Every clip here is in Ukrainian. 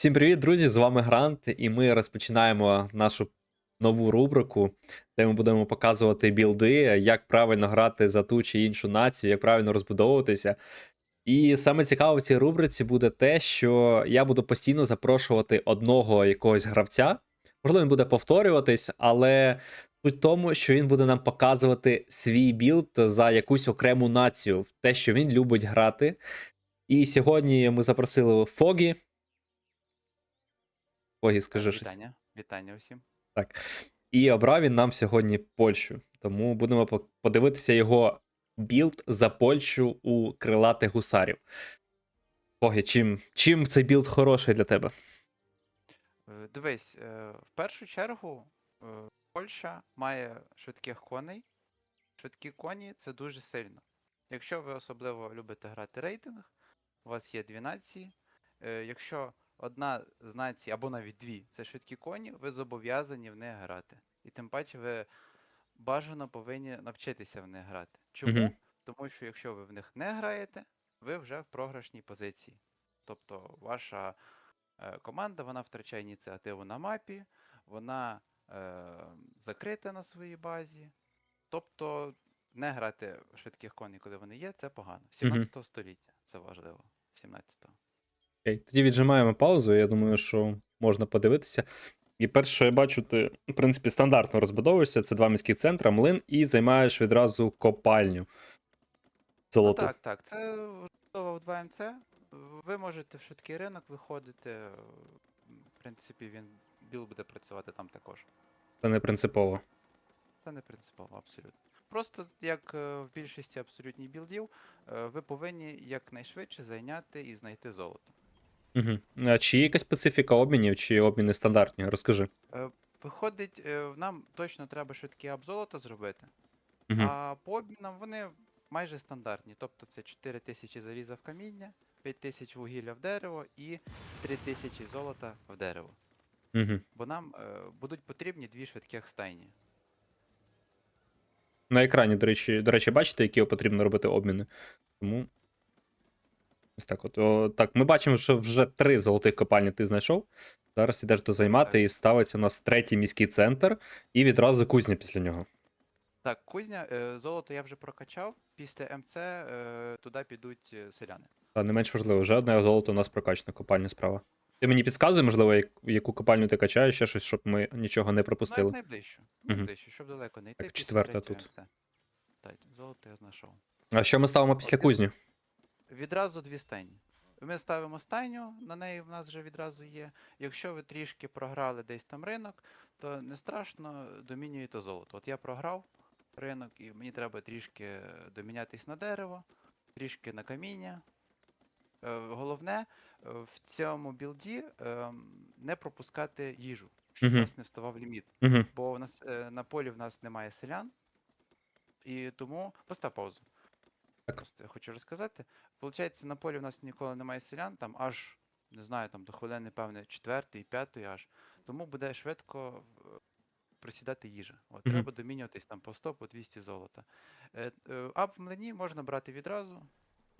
Всім привіт, друзі! З вами Грант, і ми розпочинаємо нашу нову рубрику, де ми будемо показувати білди, як правильно грати за ту чи іншу націю, як правильно розбудовуватися. І саме цікаве в цій рубриці буде те, що я буду постійно запрошувати одного якогось гравця. Можливо, він буде повторюватись, але суть в тому, що він буде нам показувати свій білд за якусь окрему націю, в те, що він любить грати. І сьогодні ми запросили Фогі. Фогі, скажи щось. Вітання, вітання усім. Так. І обрав він нам сьогодні Польщу. Тому будемо подивитися його білд за Польщу у крилатих гусарів. Фогі, чим, чим цей білд хороший для тебе? Е, Дивись, е, в першу чергу е, Польща має швидких коней. Швидкі коні це дуже сильно. Якщо ви особливо любите грати рейтинг, у вас є дві нації. е, Якщо одна з націй, або навіть дві, це швидкі коні, ви зобов'язані в них грати. І тим паче ви бажано повинні навчитися в них грати. Чому? Мгм. Тому що якщо ви в них не граєте, ви вже в програшній позиції. Тобто ваша е, команда вона втрачає ініціативу на мапі, вона е, закрита на своїй базі. Тобто не грати швидких коней, коли вони є, це погано. 17 століття це важливо. 17-го. Окей, тоді віджимаємо паузу. Я думаю, що можна подивитися. І перше, що я бачу, ти, в принципі, стандартно розбудовуєшся. Це два міських центри, млин, і займаєш відразу копальню. Ну Золоту. так, так. Це важливо в 2МЦ. Ви можете в швидкий ринок виходити. е, В принципі, він біл буде працювати там також. Це не принципово. Це не принципово, абсолютно. Просто як е, в більшості абсолютних білдів, е, ви повинні якнайшвидше зайняти і знайти золото. Угу. А чи є якась специфіка обмінів, чи обміни стандартні? Розкажи. Е, Виходить, е, нам точно треба швидкий ап золота зробити, Угу. а по обмінам вони майже стандартні. Тобто це 4000 заліза в каміння, 5000 вугілля в дерево і 3000 золота в дерево. Угу. Бо нам е, будуть потрібні дві швидких стайні. На екрані, до речі, до речі, бачите, які потрібно робити обміни. Тому. Ось так от. О, так, ми бачимо, що вже три золотих копальні ти знайшов. Зараз ідеш дозаймати і ставиться у нас третій міський центр, і відразу кузня після нього. Так, кузня, е, золото я вже прокачав. Після МЦ е, туди підуть е, селяни. Та не менш важливо, вже одне золото у нас прокачано, копальня справа. Ти мені підказує, можливо, як- яку копальню ти качаєш, ще щось, щоб ми нічого не Ну, як пропустили. найближче. Мгм. Найближче, щоб далеко не йти. Так, четверта тут. Так, золото я знайшов. А що ми ставимо після кузні? Відразу дві стайні. Ми ставимо стайню, на неї в нас вже відразу є. Якщо ви трішки програли десь там ринок, то не страшно, домінюєте золото. От я програв ринок, і мені треба трішки домінятись на дерево, трішки на каміння. Е, Головне е, в цьому білді ем, не пропускати їжу, щоб у нас не вставав ліміт. Бо у нас е, на полі в нас немає селян, і тому постав паузу. Так. Просто я хочу розказати. Получається, на полі в нас ніколи немає селян, там аж, не знаю, там до хвилини, певне, четвертої, п'ятої аж. Тому буде швидко е, просідати їжа. От, Мгм. Треба домінюватись там по 100, по 200 золота. Е, е, ап млині можна брати відразу.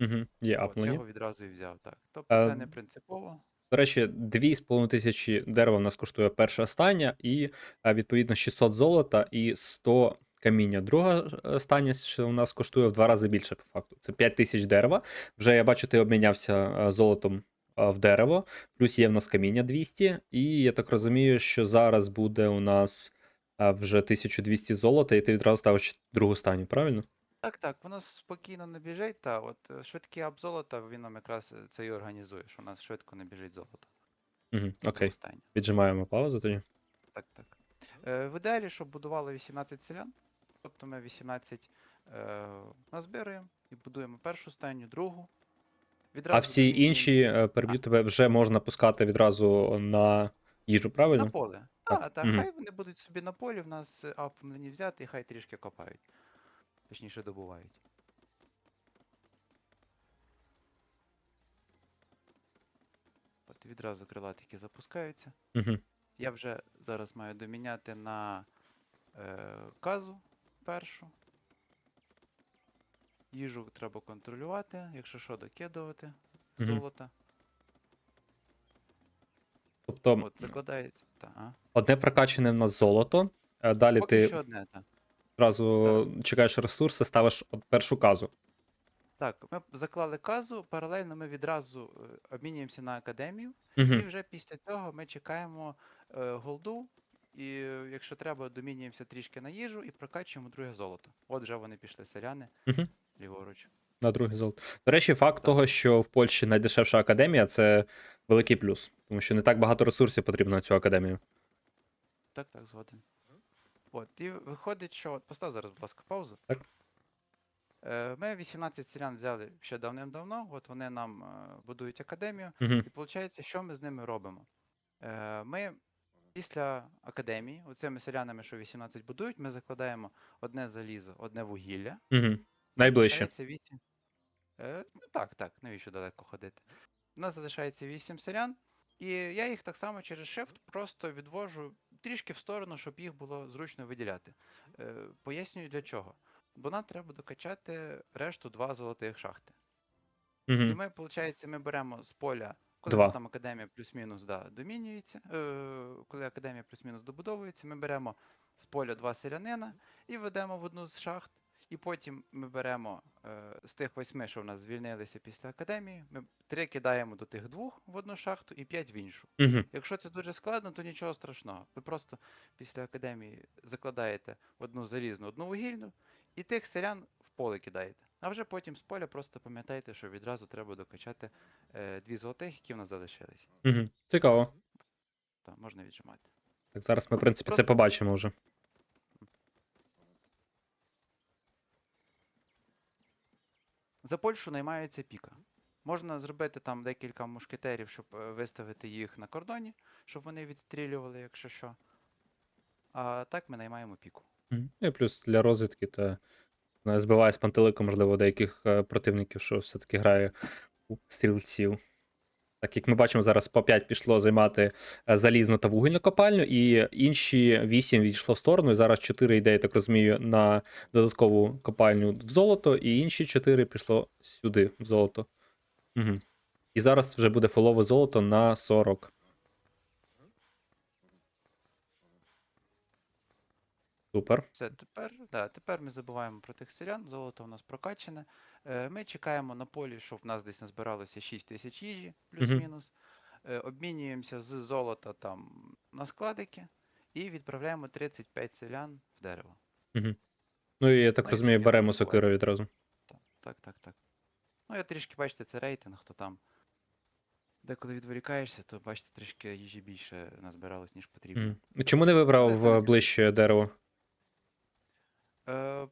Угу. Є От, я аплені. його відразу і взяв. Так. Тобто Е, це не принципово. До речі, 2,5 тисячі дерева в нас коштує перша стання, і е, відповідно 600 золота і 100 каміння. Друга е, стання що у нас коштує в два рази більше, по факту. Це 5 тисяч дерева. Вже я бачу, ти обмінявся е, золотом е, в дерево, плюс є в нас каміння 200, і я так розумію, що зараз буде у нас вже 1200 золота, і ти відразу ставиш другу станю, правильно? Так, так, воно спокійно не біжить, та от швидкий ап золота, він нам якраз це і організує, що у нас швидко не біжить золото. Угу. Окей, віджимаємо паузу тоді. Так, так. Е, в ідеалі, щоб будували 18 селян, тобто ми 18 е, назбираємо і будуємо першу стайню, другу. А всі інші, е, переб'ю тебе, вже можна пускати відразу на їжу, правильно? на поле. Так, Так, мгм. хай вони будуть собі на полі, в нас е, ап мені взяти і хай трішки копають. Точніше добувають. От відразу крилатики запускаються. Угу. Я вже зараз маю доміняти на е, казу першу. Їжу треба контролювати, якщо що, докидувати Мгм. золота. Тобто, От, закладається. Та, а. одне прокачане в нас золото, е, далі Поки ти що одне, так. одразу чекаєш ресурси, ставиш от першу казу. Так, ми заклали казу, паралельно ми відразу е, обмінюємося на академію, Угу. і вже після цього ми чекаємо е, голду, і е, якщо треба, домінюємося трішки на їжу і прокачуємо друге золото. От вже вони пішли селяни Мгм. ліворуч. На другий золото. До речі, факт того, що в Польщі найдешевша академія, це великий плюс, тому що не так багато ресурсів потрібно на цю академію. Так, так, згоден. От, і виходить, що. От, постав зараз, будь ласка, паузу. Так. Е, Ми 18 селян взяли ще давним-давно, от вони нам е, будують академію. Угу. І виходить, що ми з ними робимо? Е, Ми після академії, оцими селянами, що 18 будують, ми закладаємо одне залізо, одне вугілля. Угу. Найближче. 8. Е, ну так, так, навіщо далеко ходити? У нас залишається 8 селян, і я їх так само через Shift просто відвожу трішки в сторону, щоб їх було зручно виділяти. Е, пояснюю для чого. Бо нам треба докачати решту два золотих шахти. І Угу. ми, виходить, ми беремо з поля, коли Два. там академія плюс-мінус да, домінюється, е, коли академія плюс-мінус добудовується, ми беремо з поля два селянина і ведемо в одну з шахт. І потім ми беремо е, з тих восьми, що в нас звільнилися після академії, ми три кидаємо до тих двох в одну шахту і п'ять в іншу. Угу. Якщо це дуже складно, то нічого страшного. Ви просто після академії закладаєте одну залізну, одну вугільну, і тих селян в поле кидаєте. А вже потім з поля просто пам'ятайте, що відразу треба докачати е, дві золотих, які в нас залишились. Угу. Цікаво. Так, можна віджимати. Так, зараз ми, в принципі, це Просто- побачимо вже. За Польщу наймається піка. Можна зробити там декілька мушкетерів, щоб е, виставити їх на кордоні, щоб вони відстрілювали, якщо що. А так ми наймаємо піку. Мгм. Ну І плюс для розвідки та збиває з пантелику, можливо, деяких е, противників, що все-таки грає у стрільців. Так як ми бачимо, зараз по 5 пішло займати е, залізну та вугільну копальню, і інші 8 відійшло в сторону. І зараз 4 йде, я так розумію, на додаткову копальню в золото, і інші 4 пішло сюди, в золото. Угу. І зараз вже буде фолове золото на 40. Супер. Все, тепер, да, тепер ми забуваємо про тих селян, золото у нас прокачане. Е, ми чекаємо на полі, що в нас десь назбиралося 6 тисяч їжі, плюс-мінус. Е, обмінюємося з золота там на складики і відправляємо 35 селян в дерево. Ну і я так Навіть розумію, беремо сокиру відразу. Так, так, так, так. Ну, я трішки, бачите, це рейтинг, то там. Деколи відволікаєшся, то бачите, трішки їжі більше назбиралось, ніж потрібно. Мгм. Чому не вибрав в так. ближче дерево? Е,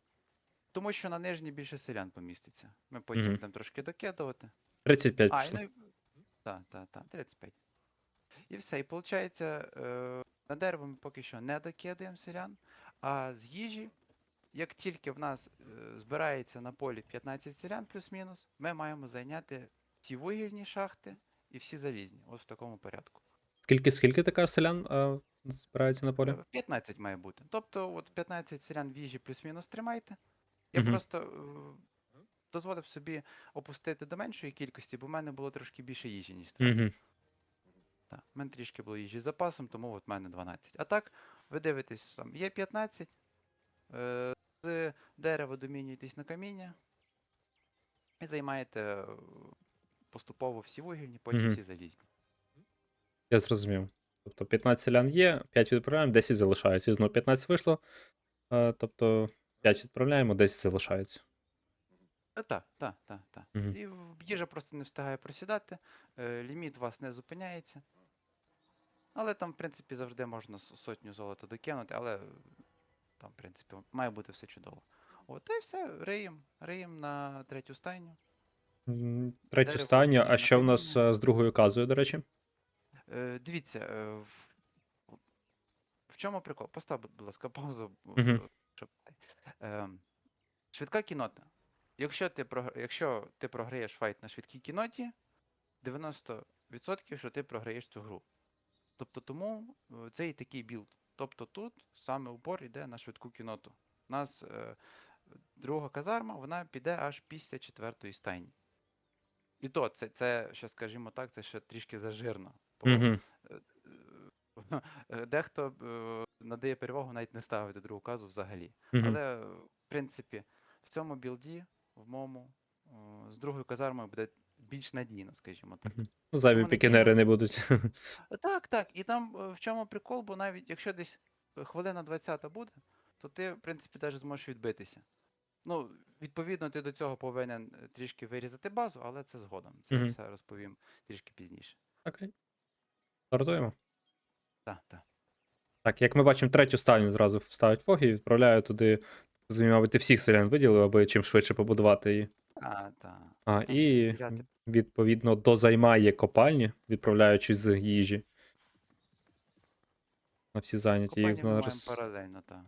тому що на нижній більше селян поміститься. Ми потім Мгм. будемо трошки докидувати. 35 А, і пішло. ну, так, так, так, 35. І все. І виходить, е, на дерево ми поки що не докидаємо селян, а з їжі, як тільки в нас е, збирається на полі 15 селян плюс-мінус, ми маємо зайняти всі вугільні шахти і всі залізні. Ось в такому порядку. Скільки, скільки така селян е, збирається на полі? Е, 15 має бути. Тобто, от 15 селян в їжі плюс-мінус тримайте. Я Мгм. просто е, дозволив собі опустити до меншої кількості, бо в мене було трошки більше їжі, ніж треба. Угу. Так, в мене трішки було їжі з запасом, тому от в мене 12. А так, ви дивитесь, там є 15, е, з дерева домінюєтесь на каміння і займаєте е, поступово всі вугільні, потім Мгм. всі залізні. Я зрозумів. Тобто 15 селян є, 5 відправляємо, 10 залишається. І знову 15 вийшло. е, тобто 5 відправляємо, 10 залишається. Е, Так, так, так, так. Мгм. І їжа просто не встигає просідати, е, ліміт у вас не зупиняється. Але там, в принципі, завжди можна сотню золота докинути, але е, там, в принципі, має бути все чудово. От і все, риєм, риєм на третю стайню. Третю стайню. А що в нас е, з другою казою, до речі? Е, дивіться, е, в, чому прикол? Постав, будь ласка, паузу, щоб. Е, швидка кінота. Якщо ти, якщо ти програєш файт на швидкій кіноті, 90% що ти програєш цю гру. Тобто тому це і такий білд. Тобто тут саме упор йде на швидку кіноту. У нас е, друга казарма, вона піде аж після четвертої стайні. І то, це, це ще, скажімо так, це ще трішки зажирно. Угу. е, Е, Дехто е, надає перевагу навіть не ставити другу казу взагалі. Але, е, в принципі, в цьому білді, в моєму, е, з другою казармою буде більш надійно, скажімо так. Ну, зайві пікінери не будуть. Е, Так, так. І там е, в чому прикол, бо навіть якщо десь е, хвилина 20 буде, то ти, в принципі, навіть зможеш відбитися. Ну, відповідно, ти до цього повинен е, трішки вирізати базу, але це згодом. Це я Мгм. все розповім трішки пізніше. Окей. Стартуємо. Так, так. Так, як ми бачимо, третю стайню зразу ставить фоги і відправляю туди. Мабуть, ти всіх селян виділив, аби чим швидше побудувати її. А, так. А, Там і виділяти- відповідно дозаймає копальні, відправляючи з їжі. На всі зайняті. Їх Копальні ми маємо паралельно, так.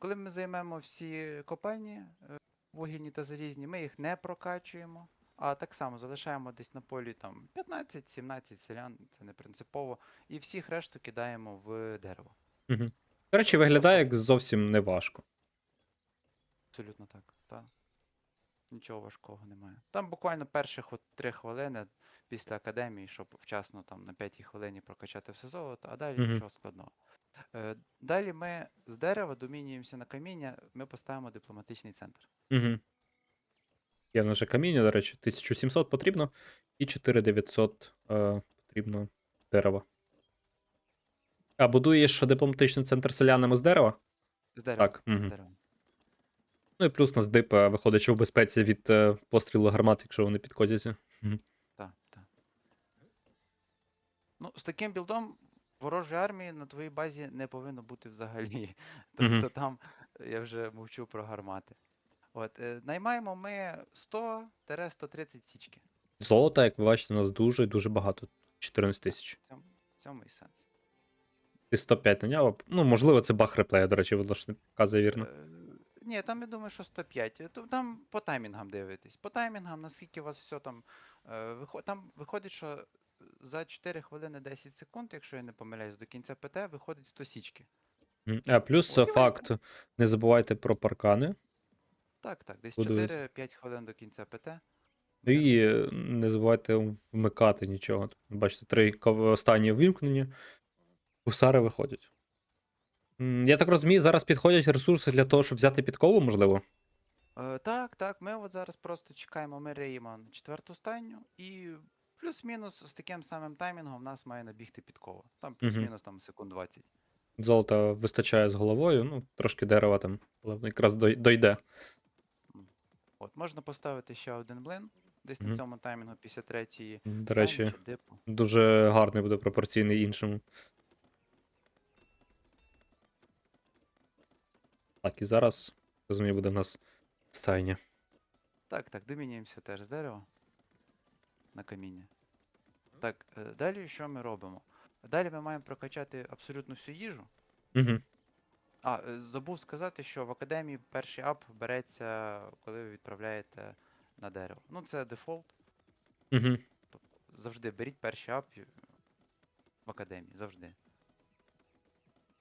Коли ми займемо всі копальні, е, вугільні та залізні, ми їх не прокачуємо, а так само залишаємо десь на полі там 15-17 селян, це не принципово, і всіх решту кидаємо в дерево. Мгм. До речі, виглядає як зовсім не важко. Абсолютно так. так. Нічого важкого немає. Там буквально перших от 3 хвилини після академії, щоб вчасно там на 5 хвилині прокачати все золото, а далі Мгм. нічого складного. Е, далі ми з дерева домінюємося на каміння, ми поставимо дипломатичний центр. Угу. В нас каміння, до речі, 1700 потрібно, і 4900 е, потрібно дерева. А будуєш що дипломатичний центр селянами з дерева? З дерева. Так, з дерева. Ну і плюс нас дип е, виходить, що в безпеці від е, пострілу гармат, якщо вони підходяться. Так, так. Ну, з таким білдом ворожої армії на твоїй базі не повинно бути взагалі. Тобто там я вже мовчу про гармати. От, е, наймаємо ми 100-130 січки. Золота, як ви бачите, у нас дуже дуже багато. 14 тисяч. В цьому, в цьому і сенс. Ти 105 наняв. Ну, можливо, це баг реплея, до речі, власне, показує вірно. Е, ні, там я думаю, що 105. Е, то Там по таймінгам дивитесь. По таймінгам, наскільки у вас все там. Е. Там виходить, що за 4 хвилини 10 секунд, якщо я не помиляюсь, до кінця ПТ виходить 100 січки. А плюс е, факт, не забувайте про паркани. Так, так, десь Будується. 4-5 хвилин до кінця ПТ. І е, не забувайте вмикати нічого. Бачите, три останні вимкнені. Гусари виходять. Я так розумію, зараз підходять ресурси для того, щоб взяти підкову, можливо. Е, так, так, ми от зараз просто чекаємо, ми реємо на четверту стайню, і плюс-мінус з таким самим таймінгом в нас має набігти підкова. Там плюс-мінус там секунд 20. Золота вистачає з головою, ну, трошки дерева там, але якраз дойде. От, можна поставити ще один блин, десь на цьому таймінгу після третьої До речі, дуже гарний буде пропорційний іншому. Так, і зараз, розумію, буде в нас стайня. Так, так, домінюємося теж з дерева на каміння. Так, е, далі що ми робимо? Далі ми маємо прокачати абсолютно всю їжу. Угу. А, е, забув сказати, що в академії перший ап береться, коли ви відправляєте на дерево. Ну, це дефолт. Угу. Завжди беріть перший ап в академії, завжди.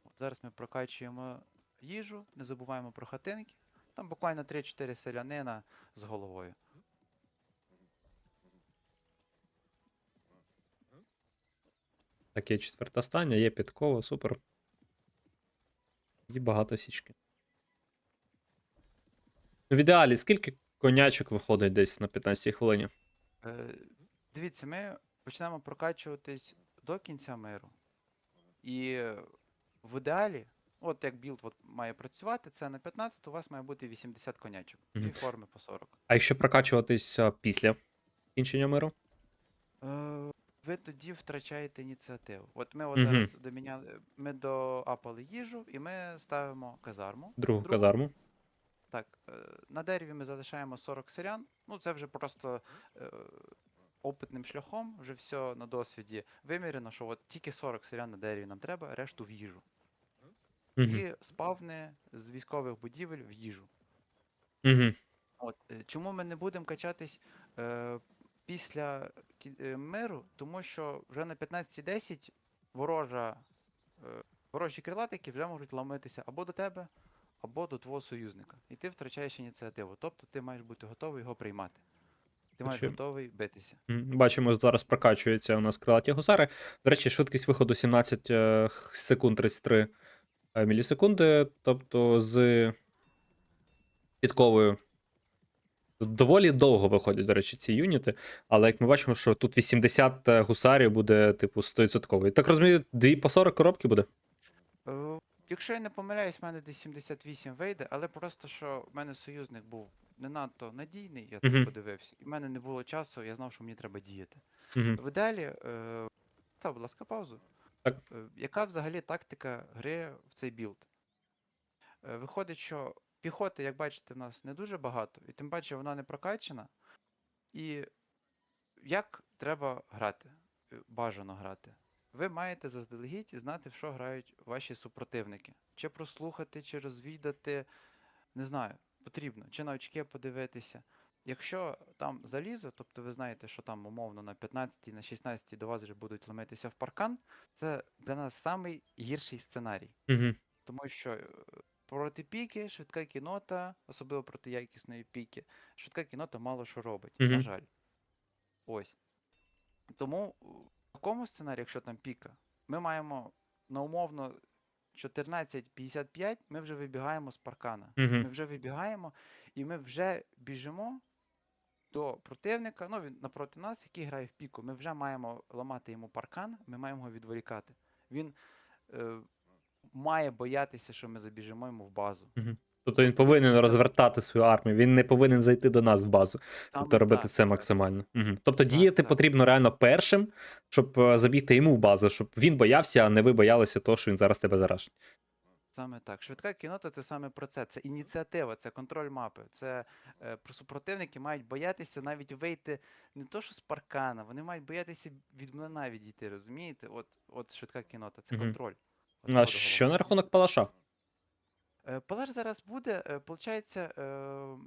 От зараз ми прокачуємо їжу, не забуваємо про хатинки. Там буквально 3-4 селянина з головою. Так, є четверта стання, є підкова, супер. І багато січки. Ну, В ідеалі, скільки конячок виходить десь на 15 хвилині? Е, дивіться, ми почнемо прокачуватись до кінця миру. І е, в ідеалі, от як білд от має працювати, це на 15 у вас має бути 80 конячок. Дві Мгм. форми по 40. А якщо прокачуватись а, після кінчення миру? Е, ви тоді втрачаєте ініціативу. От ми от Мгм. зараз доміняли, ми доапали їжу і ми ставимо казарму. Другу Другу. казарму. Так, е, на дереві ми залишаємо 40 селян. Ну, це вже просто е, опитним шляхом, вже все на досвіді вимірено, що от тільки 40 селян на дереві нам треба, решту в їжу. Угу. І спавни з військових будівель в їжу. Угу. От, е, чому ми не будемо качатись е, після миру? Тому що вже на 15.10 ворожа, е, ворожі крилатики вже можуть ламитися або до тебе, або до твого союзника. І ти втрачаєш ініціативу. Тобто ти маєш бути готовий його приймати. ти маєш готовий битися. Бачимо, зараз прокачується у нас крилаті гусари. До речі, швидкість виходу 17 е, секунд 33 е, мілісекунди. Тобто з підковою. Доволі довго виходять, до речі, ці юніти. Але як ми бачимо, що тут 80 гусарів буде, типу, 100%. Так розумію, 2 по 40 коробки буде? Е, Якщо я не помиляюсь, в мене десь 78 вийде, але просто що в мене союзник був не надто надійний, я Мгм. тут подивився, і в мене не було часу, я знав, що мені треба діяти. Угу. В ідеалі, е, та, будь ласка, паузу. Так. Е, Яка взагалі тактика гри в цей білд? Е, Виходить, що піхоти, як бачите, в нас не дуже багато, і тим паче вона не прокачана. І як треба грати? Е, Бажано грати. Ви маєте заздалегідь знати, в що грають ваші супротивники. Чи прослухати, чи розвідати. Не знаю, потрібно, чи на очки подивитися. Якщо там залізо, тобто ви знаєте, що там умовно на 15 на 16 до вас вже будуть ломитися в паркан, це для нас самий гірший сценарій. Угу. Тому що е, проти піки, швидка кінота, особливо проти якісної піки, швидка кінота мало що робить, на жаль. Ось. Тому в такому сценарії, якщо там піка, ми маємо на умовно 14.55, ми вже вибігаємо з паркана. Ми Угу. вже вибігаємо, і ми вже біжимо до противника, ну він напроти нас, який грає в піку. Ми вже маємо ламати йому паркан, ми маємо його відволікати. Він е, має боятися, що ми забіжимо йому в базу. Тобто він повинен розвертати свою армію, він не повинен зайти до нас в базу. Там Тобто робити так, це так. максимально. Угу. Тобто діяти так. потрібно реально першим, щоб е, забігти йому в базу, щоб він боявся, а не ви боялися того, що він зараз тебе зарашить. Саме так. Швидка кінота це саме про це. Це ініціатива, це контроль мапи. Це е, про- супротивники мають боятися навіть вийти не то, що з паркана, вони мають боятися від млина відійти, розумієте? От, от швидка кінота, це контроль. А що на рахунок палаша? Е, Палаш зараз буде. е, Получається, е,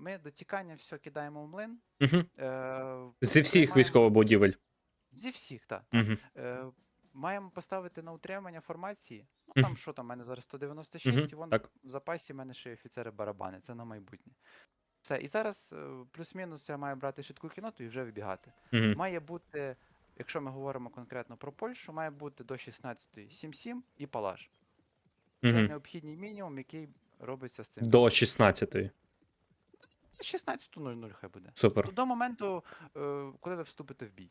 ми до тікання все кидаємо в млин. Угу. е, Зі всіх військових будівель. Зі всіх, так. Угу. Е, Маємо поставити на утримання формації. Ну там Мгм. що там, у мене зараз 196, Мгм, і вон так. в запасі в мене ще й офіцери барабани, це на майбутнє. Все, і зараз е, плюс-мінус я маю брати швидку кіноту і вже вибігати. Угу. Має бути, якщо ми говоримо конкретно про Польщу, має бути до 16 7-7 і палаш. Це Угу. необхідний мінімум, який робиться з цим. До 16-ї. 16.00 хай буде. Супер. До моменту, е, коли ви вступите в бій.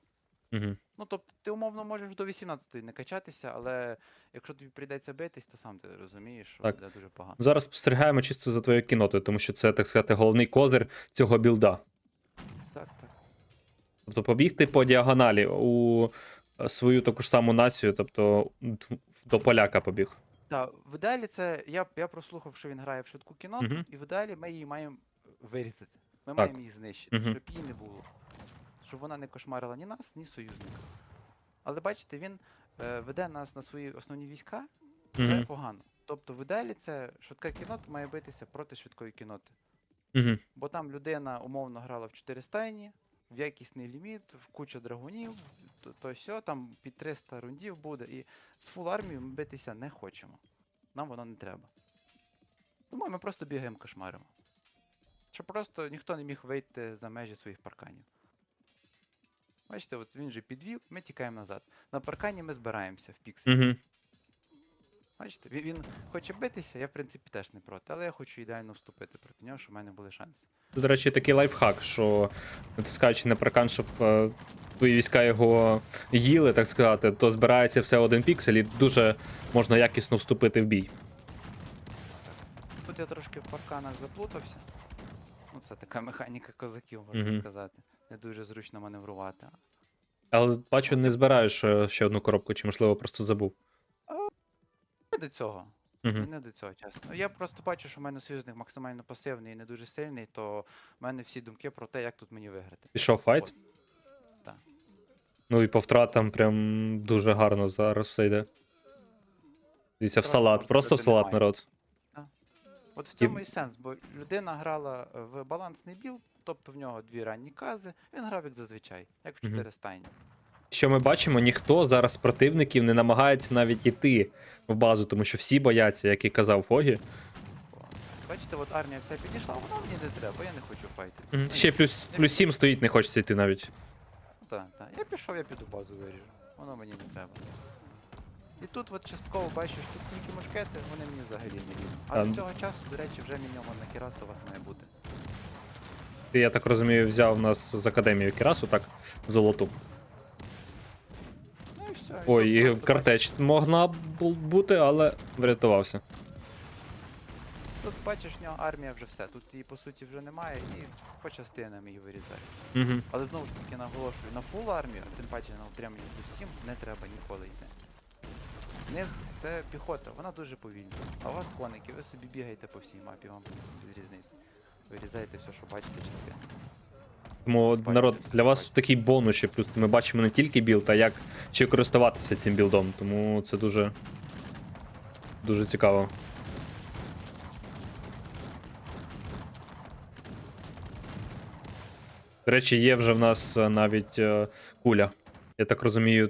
Угу. Ну, тобто, ти умовно можеш до 18-ї не качатися, але якщо тобі прийдеться битись, то сам ти розумієш, що Так. буде дуже погано. Зараз спостерігаємо чисто за твоєю кінотою, тому що це, так сказати, головний козир цього білда. Так, так. Тобто побігти по діагоналі у е, свою таку ж саму націю, тобто до поляка побіг. Так, в ідеалі це. Я, я прослухав, що він грає в швидку кіноту, Мгм. і в ідеалі ми її маємо вирізати. Ми Так. маємо її знищити, Мгм. щоб її не було. Щоб вона не кошмарила ні нас, ні союзника. Але бачите, він е, веде нас на свої основні війська, це Угу. погано. Тобто, в ідеалі це швидка кінота має битися проти швидкої кіноти. Угу. Бо там людина умовно грала в 4 стайні, в якісний ліміт, в кучу драгунів, то, то сьо, там під 300 рундів буде. І з фул армією ми битися не хочемо. Нам воно не треба. Тому ми просто бігаємо кошмаримо. Щоб просто ніхто не міг вийти за межі своїх парканів. Бачите, от він же підвів, ми тікаємо назад. На паркані ми збираємося в піксель. Бачите, він, він хоче битися, я в принципі теж не проти, але я хочу ідеально вступити проти нього, щоб в мене були шанси. До речі, такий лайфхак, що натискаючи на паркан, щоб е, твої війська його їли, так сказати, то збирається все один піксель і дуже можна якісно вступити в бій. Тут я трошки в парканах заплутався. Ну, це така механіка козаків, можна Мгм. сказати. Не дуже зручно маневрувати. Але бачу, не збираєш е, ще одну коробку, чи можливо просто забув. До цього. Угу. Не до цього, чесно. Я просто бачу, що в мене союзник максимально пасивний і не дуже сильний, то в мене всі думки про те, як тут мені виграти. Пішов файт. Так. Ну і по втратам прям дуже гарно зараз все йде. Дивіться, в Втрат салат, можна просто в сказати, салат, немає. народ. От в цьому і сенс, бо людина грала е, в балансний білд, тобто в нього дві ранні кази, він грав як зазвичай, як в Мгм. 4 стайні. Що ми бачимо, ніхто зараз з противників не намагається навіть іти в базу, тому що всі бояться, як і казав Фогі. бачите, от армія вся підійшла, вона мені не треба, я не хочу файтити. Мгм. Ну, Ще я- плюс, плюс 7 стоїть, не хочеться йти навіть. Так, так. Я пішов, я піду базу виріжу. Воно мені не треба. І тут от частково бачиш, тут тільки мушкети, вони мені взагалі не рівні. А до цього часу, до речі, вже мінімальна кіраса у вас має бути. Ти, я так розумію, взяв у нас з академії Кірасу, так? Золоту. Ой, і картеч могла бути, але врятувався. Тут бачиш, в нього армія вже все. Тут її по суті вже немає і по частинам її вирізають. Угу. Але знову ж таки наголошую, на фул армію, тим паче на утримання плюс 7, не треба ніколи йти. В них це піхота, вона дуже повільна. А у вас коники, ви собі бігаєте по всій мапі, вам без різниці. Вирізаєте все, що бачите частини. Тому народ, для вас такий бонус ще плюс. Ми бачимо не тільки білд, а як чи користуватися цим білдом. Тому це дуже. Дуже цікаво. До речі, є вже в нас е, навіть е, куля. Я так розумію,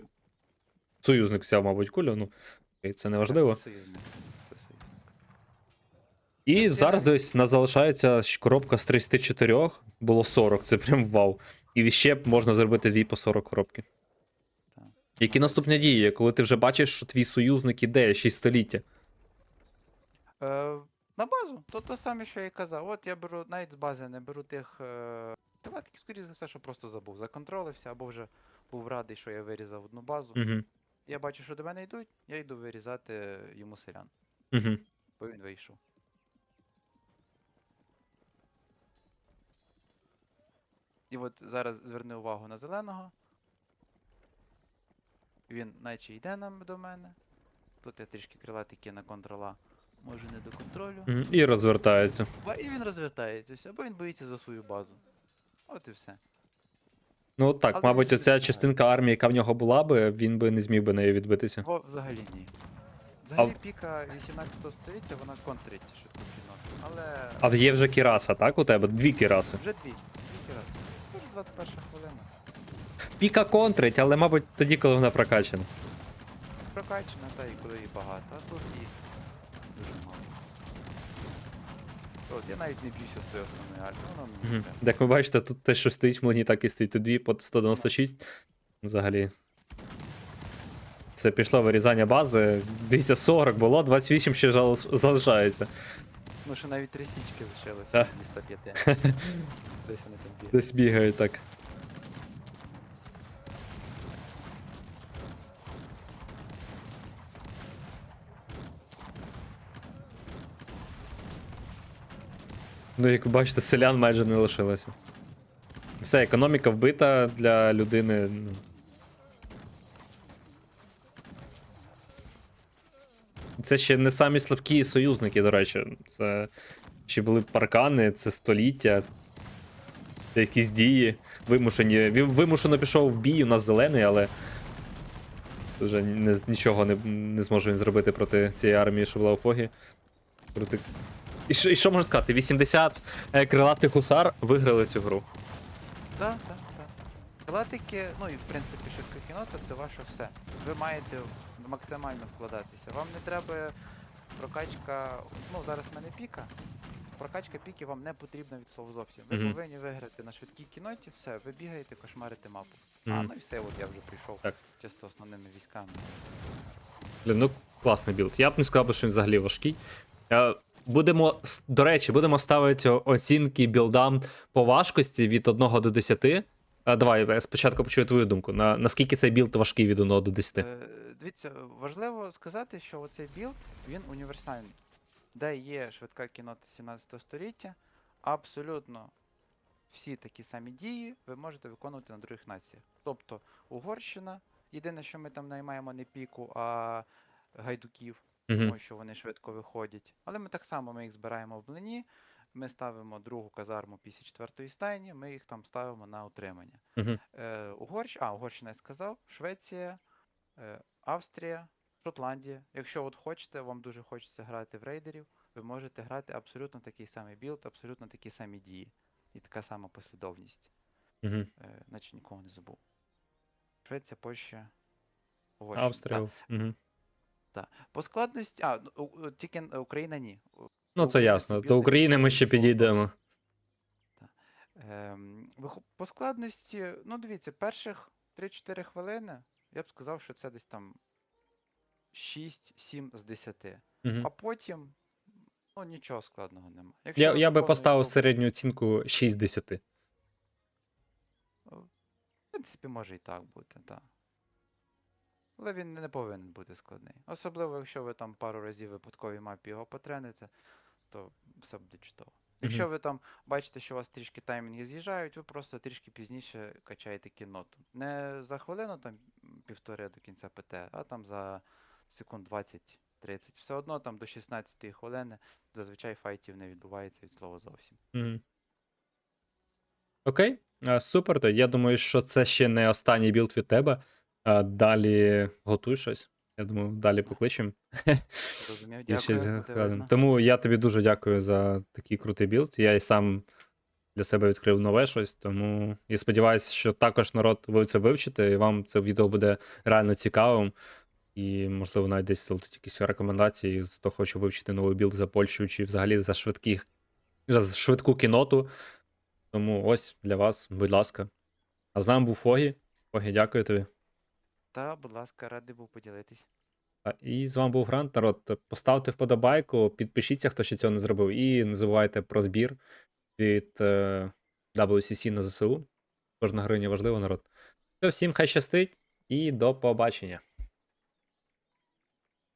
союзник взяв, мабуть, кулю. Ну, це не важливо. І зараз десь нас залишається коробка з 34, було 40, це прям вау. І ще можна зробити дві по 40 коробки. Які наступні дії, коли ти вже бачиш, що твій союзник іде 6 століття? Е, на базу, то те саме, що я і казав. От я беру навіть з бази, не беру тих. Е, Давайте, скоріше за все, що просто забув. Законтролився, або вже був радий, що я вирізав одну базу. Угу. Я бачу, що до мене йдуть, я йду вирізати йому селян, Угу. бо він вийшов. І от зараз зверни увагу на зеленого. Він наче йде нам до мене. Тут я трішки крилатики на контрола. Може не до контролю. І розвертається. І він розвертається, все, бо він боїться за свою базу. От і все. Ну так, Але мабуть, оця частинка армії, яка в нього була би, він би не зміг би нею відбитися. Во взагалі ні. Взагалі піка 18 століття, вона контрить швидку кіно. Але А є вже кіраса, так? У тебе? Дві кіраси. вже дві. Дві раз. Скажу 21 хвилина. Піка контрить, але, мабуть, тоді, коли вона прокачана. Прокачана, та і коли її багато, а тут їх дуже мало. От, я навіть не б'юся з тої основної армії, воно мені не Мгм. треба. Як ви бачите, тут те, що стоїть в млині, так і стоїть. Тут дві по 196. Взагалі. Це пішло вирізання бази. 240 було, 28 ще жал- залишається. Ну що навіть три січки лишилося зі 105. Десь вони там бігають. Десь бігають так. Ну, як ви бачите, селян майже не лишилося. Все, економіка вбита для людини. Це ще не самі слабкі союзники, до речі. Це ще були паркани, це століття, це якісь дії вимушені. Вимушено пішов в бій, у нас зелений, але вже не, нічого не, не зможе він зробити проти цієї армії, що була у Фогі. Проти... І, що, і що можна сказати? 80 е, крилатих гусар виграли цю гру. Так, так, так. Крилатики, ну і в принципі швидка кінота це ваше все. Ви маєте максимально вкладатися. Вам не треба прокачка. Ну, зараз в мене піка. Прокачка піки вам не потрібна від слова зовсім. Ви Мгм. повинні виграти на швидкій кіноті, все, ви бігаєте, кошмарите мапу. А, Мгм. ну і все, от я вже прийшов Так. чисто основними військами. Блін, ну класний білд. Я б не сказав, би, що він взагалі важкий. Е, Будемо, с- до речі, будемо ставити о- оцінки білдам по важкості від 1 до 10. А, давай, я спочатку почую твою думку. На, наскільки цей білд важкий від 1 до 10? Е, дивіться, важливо сказати, що оцей білд він універсальний, де є швидка кінота 17 століття, абсолютно всі такі самі дії ви можете виконувати на других націях. Тобто Угорщина, єдине, що ми там наймаємо не піку, а гайдуків, тому що вони швидко виходять. Але ми так само ми їх збираємо в блині, ми ставимо другу казарму після четвертої стайні, ми їх там ставимо на утримання. Угу. Е, Угорщ... А, Угорщина я сказав, Швеція, е, Австрія, Шотландія. Якщо от хочете, вам дуже хочеться грати в рейдерів, ви можете грати абсолютно такий самий білд, абсолютно такі самі дії. І така сама послідовність. Угу. Е, наче нікого не забув. Швеція, Польща, Угорщина. Австрія. Так. Угу. По складності. А, ну, у- тільки Україна ні. Ну, це ясно. До України ми ще підійдемо. Ем, по складності, ну дивіться, перших 3-4 хвилини я б сказав, що це десь там 6-7 з 10. Мгм. А потім, ну нічого складного нема. Я, ви я би поставив середню оцінку 6 з 10. В принципі, може і так бути, так. Але він не повинен бути складний. Особливо, якщо ви там пару разів в випадковій мапі його потрените, то все буде чудово. Якщо ви там бачите, що у вас трішки таймінги з'їжджають, ви просто трішки пізніше качаєте кінноту. Не за хвилину там півтори до кінця ПТ, а там за секунд 20-30. Все одно там до 16 хвилини зазвичай файтів не відбувається від слова зовсім. Окей, супер. То я думаю, що це ще не останній білд від тебе. Далі готуй щось. Я думаю, далі покличемо. Зрозумів, І дякую. Тому я тобі дуже дякую за такий крутий білд. Я і сам для себе відкрив нове щось, тому і сподіваюся, що також народ ви це вивчите, і вам це відео буде реально цікавим. І, можливо, навіть десь залетить якісь рекомендації, хто хоче вивчити новий білд за Польщу чи взагалі за швидких, за швидку кіноту. Тому ось для вас, будь ласка. А з нами був Фогі. Фогі, дякую тобі. Та, будь ласка, радий був поділитись. І з вами був Грант. Народ. Поставте вподобайку, підпишіться, хто ще цього не зробив, і не забувайте про збір від е, WCC на ЗСУ. Кожна гривня важлива, народ. Все, всім хай щастить і до побачення.